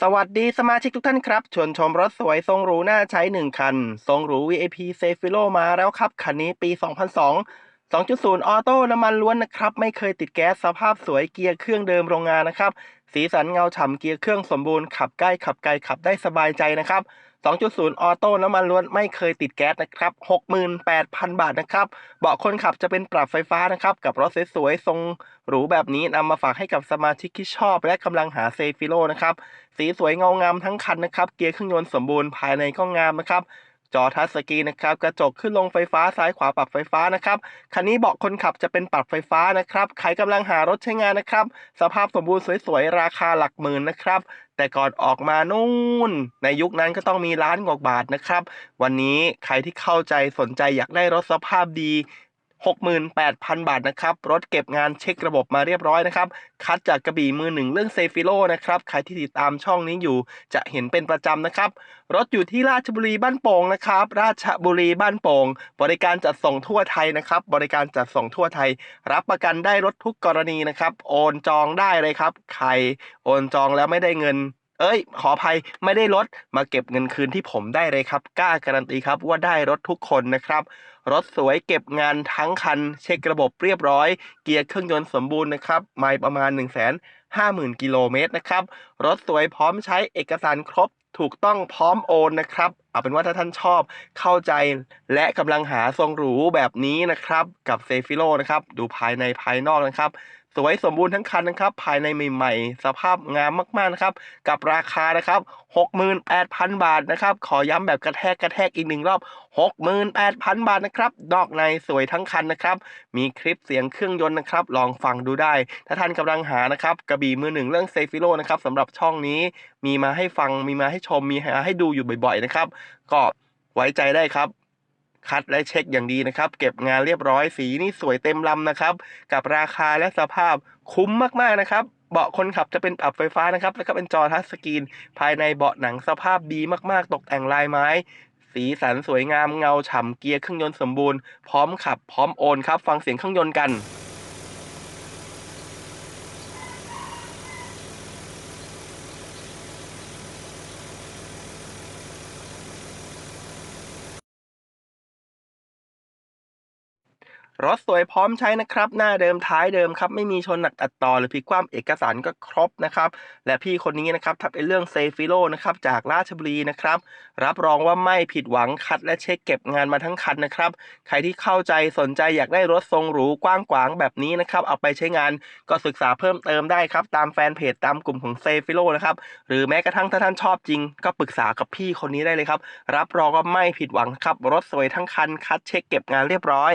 สวัสดีสมาชิกทุกท่านครับ ชวนชมรถสวยทรงหรูน่าใช้ 1 คัน ทรงหรู VIP s e f i l o มาแล้วครับ คันนี้ปี 2002 2.0 ออโต้น้ำมันล้วนนะครับ ไม่เคยติดแก๊สสภาพสวยเกียร์เครื่องเดิมโรงงานนะครับ สีสันเงาฉ่ำเกียร์เครื่องสมบูรณ์ขับใกล้ขับไกลขับได้สบายใจนะครับ 2.0 ออโต้น้ำมันล้วนไม่เคยติดแก๊สนะครับ 68,000 บาทนะครับ เบาะคนขับจะเป็นปรับไฟฟ้านะครับ กับรถสวยๆ ทรงหรูแบบนี้นำมาฝากให้กับสมาชิกที่ชอบ และกำลังหาเซฟิโลนะครับ สีสวยเงางามทั้งคันนะครับ เกียร์เครื่องยนต์สมบูรณ์ภายในก็งามนะครับ จอทัชสกรีนนะครับกระจกขึ้นลงไฟฟ้าซ้ายขวาปรับไฟฟ้านะครับคันนี้เบาะคนขับจะเป็นปรับไฟฟ้านะครับใครกำลังหารถใช้งานนะครับ สภาพสมบูรณ์สวยๆ ราคาหลักหมื่นนะครับ แต่ก่อนออกมานู่น ในยุคนั้นก็ต้องมีล้านกว่าบาทนะครับ วันนี้ใครที่เข้าใจสนใจอยากได้รถสภาพดี 68,000 บาทนะครับ รถเก็บงานเช็คระบบมาเรียบร้อยนะครับ คัดจากกระบี่มือหนึ่งเรื่องเซฟิโลนะครับ ใครที่ติดตามช่องนี้อยู่จะเห็นเป็นประจำนะครับ รถอยู่ที่ราชบุรีบ้านโป่งนะครับ ราชบุรีบ้านโป่ง บริการจัดส่งทั่วไทยนะครับ บริการจัดส่งทั่วไทย รับประกันได้รถทุกกรณีนะครับ โอนจองได้เลยครับ ใครโอนจองแล้วไม่ได้เงิน เอ้ย ขออภัยไม่ได้รถมาเก็บเงินคืนที่ผมได้เลยครับ กล้าการันตีครับว่าได้รถทุกคนนะครับ รถสวยเก็บงานทั้งคัน เช็คระบบเรียบร้อย เกียร์เครื่องยนต์สมบูรณ์นะครับไม่ประมาณ 1 5 0 0 0 0 กิโลเมตรนะครับ รถสวยพร้อมใช้เอกสารครบถูกต้องพร้อมโอนนะครับ เอาเป็นว่าถ้าท่านชอบเข้าใจและกำลังหาทรงหรูแบบนี้นะครับ กับเซฟิโลนะครับ ดูภายในภายนอกนะครับ สวยสมบูรณ์ทั้งคันนะครับ ภายในใหม่ ๆ สภาพงามมากๆนะครับ กับราคานะครับ 68,000 บาทนะครับ ขอย้ำแบบกระแทกกระแทกอีกหนึ่งรอบ 68,000 บาทนะครับดอกในสวยทั้งคันนะครับ มีคลิปเสียงเครื่องยนต์นะครับ ลองฟังดูได้ ถ้าท่านกำลังหานะครับกระบี่มือหนึ่งเรื่องเซฟิโลนะครับสำหรับช่องนี้ มีมาให้ฟัง มีมาให้ชม มีมาให้ดูอยู่บ่อยๆนะครับ ก็ไว้ใจได้ครับ คัดและเช็คอย่างดีนะครับ เก็บงานเรียบร้อยสีนี่สวยเต็มลำนะครับ กับราคาและสภาพคุ้มมากๆนะครับเบาะคนขับจะเป็นปรับไฟฟ้านะครับ แล้วก็เป็นจอทัชสกรีน ภายในเบาะหนังสภาพดีมาก ๆ ตกแต่งลายไม้ สีสันสวยงามเงาฉ่ำเกียร์เครื่องยนต์สมบูรณ์ พร้อมขับพร้อมโอนครับ ฟังเสียงเครื่องยนต์กัน รถสวยพร้อมใช้นะครับ หน้าเดิมท้ายเดิมครับ ไม่มีชนหนักตัดต่อหรือพลิกคว่ำเอกสารก็ครบนะครับ และพี่คนนี้นะครับทับเป็นเรื่องเซฟิโลนะครับจากราชบุรีนะครับ รับรองว่าไม่ผิดหวังคัดและเช็คเก็บงานมาทั้งคันนะครับ ใครที่เข้าใจสนใจอยากได้รถทรงหรูกว้างขวางแบบนี้นะครับ เอาไปใช้งานก็ศึกษาเพิ่มเติมได้ครับ ตามแฟนเพจตามกลุ่มของเซฟิโลนะครับหรือแม้กระทั่งถ้าท่านชอบจริง ก็ปรึกษากับพี่คนนี้ได้เลยครับ รับรองว่าไม่ผิดหวังครับรถสวยทั้งคันคัดเช็คเก็บงานเรียบร้อย